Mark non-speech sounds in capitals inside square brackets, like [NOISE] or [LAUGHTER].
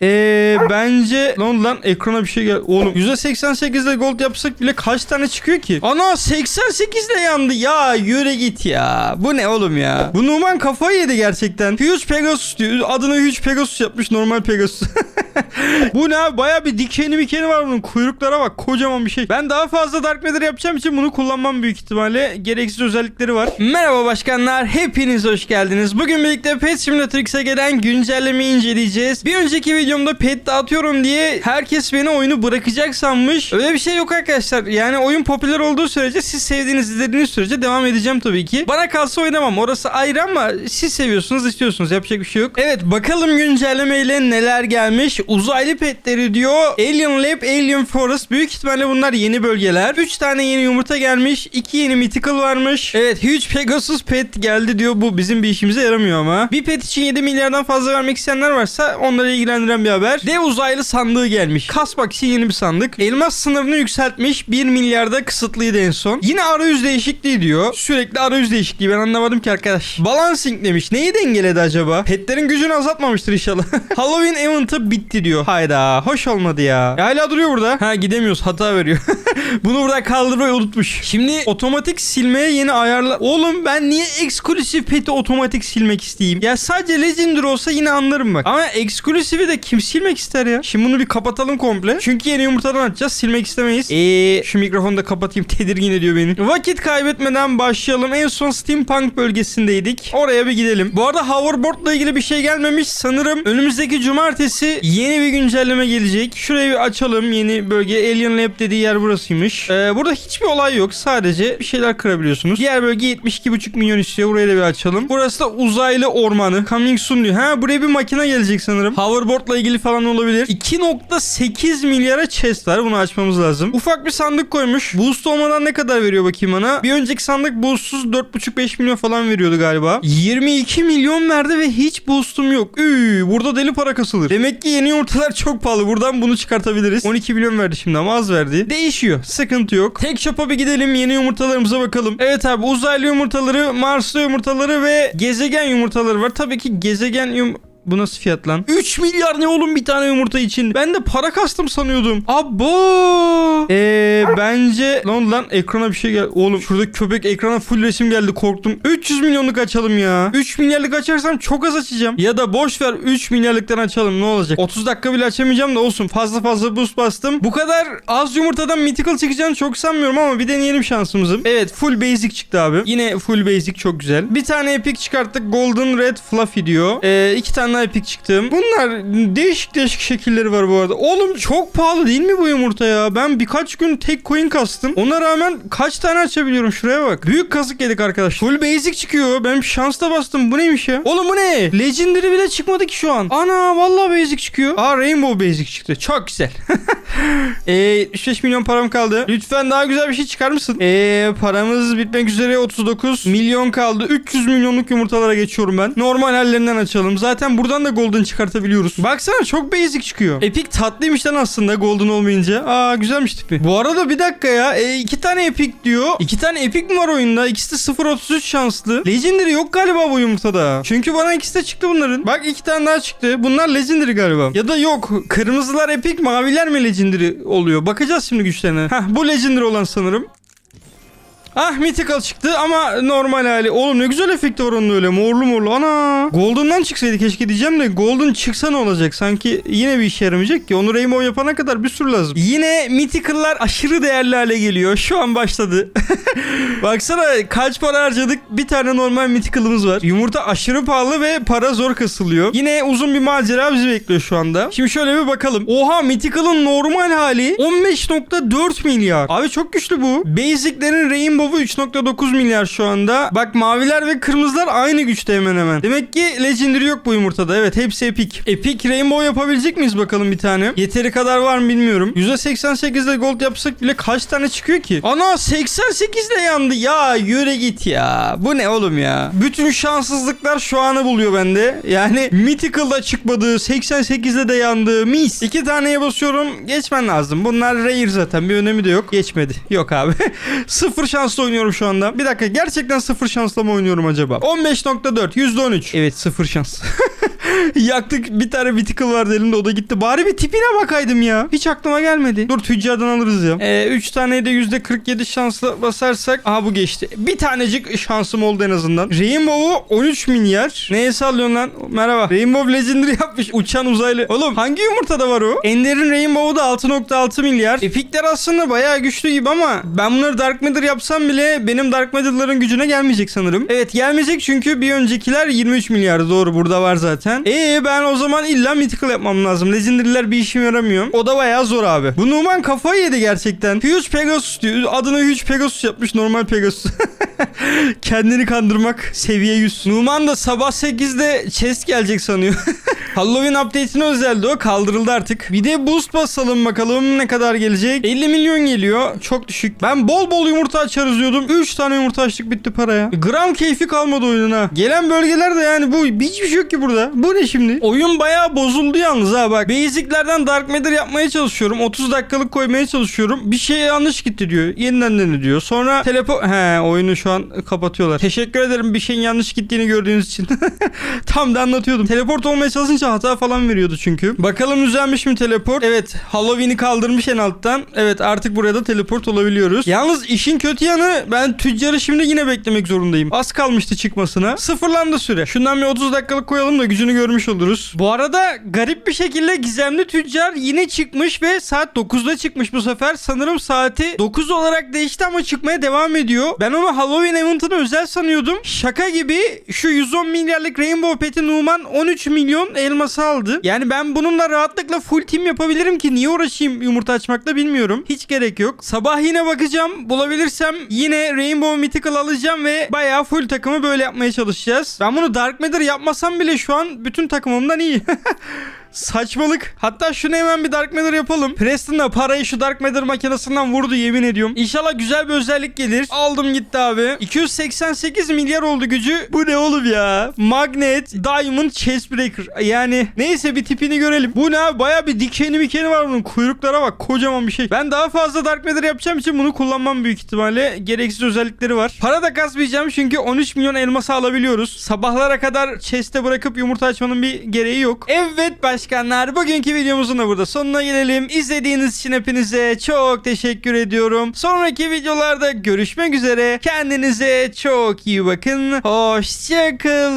Eee bence lan lan ekrana bir şey gel. Oğlum %88'de gold yapsak bile kaç tane çıkıyor ki? Ana 88'de yandı ya yürü git ya. Bu ne oğlum ya? Bu Numan kafayı yedi gerçekten. Huge Pegasus diyor. Adını Huge Pegasus yapmış normal Pegasus. [LAUGHS] [LAUGHS] bu ne abi? Baya bir dikeni mikeni var bunun. Kuyruklara bak. Kocaman bir şey. Ben daha fazla Dark Matter yapacağım için bunu kullanmam büyük ihtimalle. Gereksiz özellikleri var. Merhaba başkanlar. Hepiniz hoş geldiniz. Bugün birlikte Pet Simulator X'e gelen güncellemeyi inceleyeceğiz. Bir önceki videomda pet dağıtıyorum diye herkes beni oyunu bırakacak sanmış. Öyle bir şey yok arkadaşlar. Yani oyun popüler olduğu sürece siz sevdiğiniz izlediğiniz sürece devam edeceğim tabii ki. Bana kalsa oynamam. Orası ayrı ama siz seviyorsunuz istiyorsunuz. Yapacak bir şey yok. Evet bakalım güncellemeyle neler gelmiş. Uzaylı petleri diyor. Alien Lab, Alien Forest. Büyük ihtimalle bunlar yeni bölgeler. 3 tane yeni yumurta gelmiş. 2 yeni Mythical varmış. Evet Huge Pegasus pet geldi diyor. Bu bizim bir işimize yaramıyor ama. Bir pet için 7 milyardan fazla vermek isteyenler varsa onları ilgilendiren bir haber. Dev uzaylı sandığı gelmiş. Kasmak için yeni bir sandık. Elmas sınırını yükseltmiş. 1 milyarda kısıtlıydı en son. Yine arayüz değişikliği diyor. Sürekli arayüz değişikliği. Ben anlamadım ki arkadaş. Balancing demiş. Neyi dengeledi acaba? Petlerin gücünü azaltmamıştır inşallah. [LAUGHS] Halloween event'ı bitti diyor. Hayda. Hoş olmadı ya. E, hala duruyor burada. Ha gidemiyoruz. Hata veriyor. [LAUGHS] Bunu buradan kaldırmayı unutmuş. Şimdi otomatik silmeye yeni ayarlar. Oğlum ben niye eksklusif peti otomatik silmek isteyeyim? Ya sadece Legendary olsa yine anlarım bak. Ama eksklusifi de kim silmek ister ya? Şimdi bunu bir kapatalım komple. Çünkü yeni yumurtadan açacağız. Silmek istemeyiz. Eee şu mikrofonu da kapatayım. Tedirgin ediyor beni. Vakit kaybetmeden başlayalım. En son Steampunk bölgesindeydik. Oraya bir gidelim. Bu arada hoverboardla ilgili bir şey gelmemiş. Sanırım önümüzdeki cumartesi yeni bir güncelleme gelecek. Şurayı bir açalım. Yeni bölge Alien Lab dediği yer burasıymış. Ee, burada hiçbir olay yok. Sadece bir şeyler kırabiliyorsunuz. Diğer bölge 72,5 milyon istiyor. Burayı da bir açalım. Burası da uzaylı ormanı. Coming soon diyor. Ha buraya bir makine gelecek sanırım. Hoverboardla ilgili falan olabilir. 2.8 milyara chest var. Bunu açmamız lazım. Ufak bir sandık koymuş. Boost olmadan ne kadar veriyor bakayım bana. Bir önceki sandık boostsuz 4.5-5 milyon falan veriyordu galiba. 22 milyon verdi ve hiç boostum yok. Üü, burada deli para kasılır. Demek ki yeni yumurtalar çok pahalı. Buradan bunu çıkartabiliriz. 12 milyon verdi şimdi ama az verdi. Değişiyor. Sıkıntı yok. Tek shop'a bir gidelim. Yeni yumurtalarımıza bakalım. Evet abi uzaylı yumurtaları, Marslı yumurtaları ve gezegen yumurtaları var. Tabii ki gezegen yum... Bu nasıl fiyat lan? 3 milyar ne oğlum bir tane yumurta için? Ben de para kastım sanıyordum. Abo. Eee bence lan lan ekrana bir şey gel. Oğlum şurada köpek ekrana full resim geldi korktum. 300 milyonluk açalım ya. 3 milyarlık açarsam çok az açacağım. Ya da boş ver 3 milyarlıktan açalım ne olacak? 30 dakika bile açamayacağım da olsun. Fazla fazla boost bastım. Bu kadar az yumurtadan mythical çıkacağını çok sanmıyorum ama bir deneyelim şansımızı. Evet full basic çıktı abi. Yine full basic çok güzel. Bir tane epic çıkarttık. Golden Red Fluffy diyor. Ee, iki tane epic çıktım. Bunlar değişik değişik şekilleri var bu arada. Oğlum çok pahalı değil mi bu yumurta ya? Ben birkaç gün tek coin kastım. Ona rağmen kaç tane açabiliyorum şuraya bak. Büyük kazık yedik arkadaş. Full basic çıkıyor. Ben şansla bastım. Bu neymiş ya? Oğlum bu ne? Legendary bile çıkmadı ki şu an. Ana vallahi basic çıkıyor. Aa Rainbow basic çıktı. Çok güzel. [LAUGHS] Eee 75 milyon param kaldı. Lütfen daha güzel bir şey çıkar mısın? Eee paramız bitmek üzere 39 milyon kaldı. 300 milyonluk yumurtalara geçiyorum ben. Normal hallerinden açalım. Zaten buradan da golden çıkartabiliyoruz. Baksana çok basic çıkıyor. Epic tatlıymış lan aslında golden olmayınca. Aa güzelmiş tipi. Bu arada bir dakika ya. E, iki tane epic diyor. İki tane epic mi var oyunda? İkisi de 0.33 şanslı. Legendary yok galiba bu yumurtada. Çünkü bana ikisi de çıktı bunların. Bak iki tane daha çıktı. Bunlar legendary galiba. Ya da yok. Kırmızılar epic maviler mi legendary oluyor? Bakacağız şimdi güçlerine. Heh bu legendary olan sanırım. Ah mythical çıktı ama normal hali. Oğlum ne güzel efekti var onun öyle. Morlu morlu. Ana. Golden'dan çıksaydı keşke diyeceğim de Golden çıksa ne olacak? Sanki yine bir işe yaramayacak ki. Onu Rainbow yapana kadar bir sürü lazım. Yine mythical'lar aşırı değerli hale geliyor. Şu an başladı. [LAUGHS] Baksana kaç para harcadık? Bir tane normal mythical'ımız var. Yumurta aşırı pahalı ve para zor kasılıyor. Yine uzun bir macera bizi bekliyor şu anda. Şimdi şöyle bir bakalım. Oha mythical'ın normal hali 15.4 milyar. Abi çok güçlü bu. Basic'lerin Rainbow'u 3.9 milyar şu anda. Bak maviler ve kırmızılar aynı güçte hemen hemen. Demek ki Legendary yok bu yumurtada. Evet hepsi epic. Epic Rainbow yapabilecek miyiz bakalım bir tane? Yeteri kadar var mı bilmiyorum. %88'de gold yapsak bile kaç tane çıkıyor ki? Ana 88'de yandı ya. Yürü git ya. Bu ne oğlum ya? Bütün şanssızlıklar şu anı buluyor bende. Yani Mythical'da çıkmadı. 88'de de yandı. Mis. İki taneye basıyorum. Geçmen lazım. Bunlar rare zaten. Bir önemi de yok. Geçmedi. Yok abi. [LAUGHS] sıfır şansla oynuyorum şu anda. Bir dakika. Gerçekten sıfır şansla mı oynuyorum acaba? 15.4. %13. Evet sıfır şans. [LAUGHS] Yaktık bir tane Mythical vardı elimde o da gitti. Bari bir tipine bakaydım ya. Hiç aklıma gelmedi. Dur tüccardan alırız ya. Ee, 3 tane de %47 şansla basarsak. Aha bu geçti. Bir tanecik şansım oldu en azından. Rainbow'u 13 milyar. Neye sallıyorsun lan? Merhaba. Rainbow Legendary yapmış. Uçan uzaylı. Oğlum hangi yumurtada var o? Ender'in Rainbow'u da 6.6 milyar. Epikler aslında bayağı güçlü gibi ama ben bunları Dark Matter yapsam bile benim Dark Matter'ların gücüne gelmeyecek sanırım. Evet gelmeyecek çünkü bir öncekiler 23 milyar. Doğru burada var zaten. Ee ben o zaman illa Mythical yapmam lazım. Legendary'ler bir işim yaramıyor. O da bayağı zor abi. Bu Numan kafayı yedi gerçekten. Huge Pegasus diyor. Adını Huge Pegasus yapmış. Normal Pegasus. [LAUGHS] Kendini kandırmak seviye 100. Numan da sabah 8'de chest gelecek sanıyor. [LAUGHS] Halloween update'ine özeldi o. Kaldırıldı artık. Bir de boost basalım bakalım ne kadar gelecek. 50 milyon geliyor. Çok düşük. Ben bol bol yumurta açarız diyordum. 3 tane yumurta açtık bitti paraya. Gram keyfi kalmadı oyunun ha. Gelen bölgelerde yani bu hiçbir şey yok ki burada. Bu ne şimdi? Oyun bayağı bozuldu yalnız ha bak. Basic'lerden Dark Matter yapmaya çalışıyorum. 30 dakikalık koymaya çalışıyorum. Bir şey yanlış gitti diyor. Yeniden dene diyor. Sonra teleport... He oyunu şu an kapatıyorlar. Teşekkür ederim bir şeyin yanlış gittiğini gördüğünüz için. [LAUGHS] Tam da anlatıyordum. Teleport olmaya çalışınca hata falan veriyordu çünkü. Bakalım düzelmiş mi teleport? Evet Halloween'i kaldırmış en alttan. Evet artık buraya da teleport olabiliyoruz. Yalnız işin kötü yanı ben tüccarı şimdi yine beklemek zorundayım. Az kalmıştı çıkmasına. Sıfırlandı süre. Şundan bir 30 dakikalık koyalım da gücünü görmüş oluruz. Bu arada garip bir şekilde gizemli tüccar yine çıkmış ve saat 9'da çıkmış bu sefer. Sanırım saati 9 olarak değişti ama çıkmaya devam ediyor. Ben onu Halloween event'ına özel sanıyordum. Şaka gibi şu 110 milyarlık Rainbow Pet'i Numan 13 milyon elması aldı. Yani ben bununla rahatlıkla full team yapabilirim ki niye uğraşayım yumurta açmakla bilmiyorum. Hiç gerek yok. Sabah yine bakacağım. Bulabilirsem yine Rainbow Mythical alacağım ve bayağı full takımı böyle yapmaya çalışacağız. Ben bunu Dark Matter yapmasam bile şu an bütün takımımdan iyi. [LAUGHS] Saçmalık. Hatta şunu hemen bir Dark Matter yapalım. Preston parayı şu Dark Matter makinesinden vurdu yemin ediyorum. İnşallah güzel bir özellik gelir. Aldım gitti abi. 288 milyar oldu gücü. Bu ne oğlum ya? Magnet, Diamond, Chestbreaker. Yani neyse bir tipini görelim. Bu ne abi? Baya bir dikeni mikeni var bunun. Kuyruklara bak. Kocaman bir şey. Ben daha fazla Dark Matter yapacağım için bunu kullanmam büyük ihtimalle. Gereksiz özellikleri var. Para da kasmayacağım çünkü 13 milyon elması alabiliyoruz. Sabahlara kadar chest'e bırakıp yumurta açmanın bir gereği yok. Evet başkanlar bugünkü videomuzun da burada sonuna gelelim. İzlediğiniz için hepinize çok teşekkür ediyorum. Sonraki videolarda görüşmek üzere. Kendinize çok iyi bakın. Hoşçakalın.